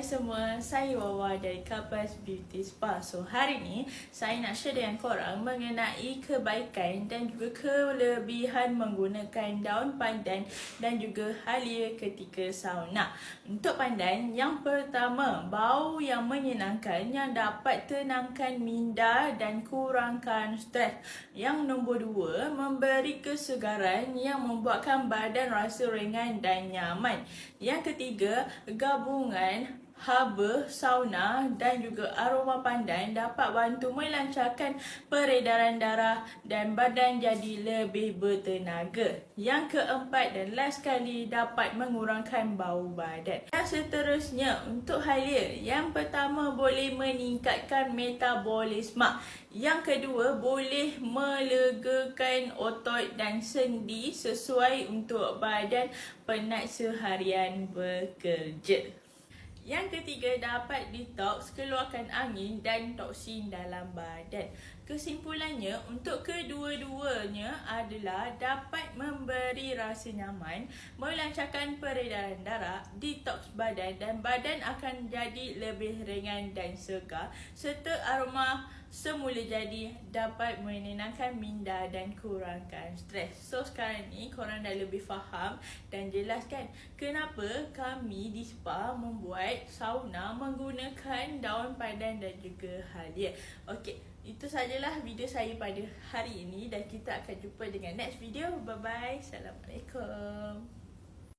Hai semua, saya Wawa dari Kapas Beauty Spa. So hari ni saya nak share dengan korang mengenai kebaikan dan juga kelebihan menggunakan daun pandan dan juga halia ketika sauna. Untuk pandan, yang pertama, bau yang menyenangkan yang dapat tenangkan minda dan kurangkan stres. Yang nombor dua, memberi kesegaran yang membuatkan badan rasa ringan dan nyaman. Yang ketiga, gabungan haba, sauna dan juga aroma pandan dapat bantu melancarkan peredaran darah dan badan jadi lebih bertenaga. Yang keempat dan last sekali dapat mengurangkan bau badan. Yang seterusnya untuk halia, yang pertama boleh meningkatkan metabolisme. Yang kedua boleh melegakan otot dan sendi sesuai untuk badan penat seharian bekerja. Yang ketiga, dapat detox, keluarkan angin dan toksin dalam badan. Kesimpulannya, untuk kedua-duanya adalah dapat memberi rasa nyaman, melancarkan peredaran darah, detox badan dan badan akan jadi lebih ringan dan segar serta aroma semula jadi dapat menenangkan minda dan kurangkan stres. So sekarang ni korang dah lebih faham dan jelaskan kenapa kami di spa membuat sauna menggunakan daun pandan dan juga halia. Okey, itu sajalah video saya pada hari ini dan kita akan jumpa dengan next video. Bye bye. Assalamualaikum.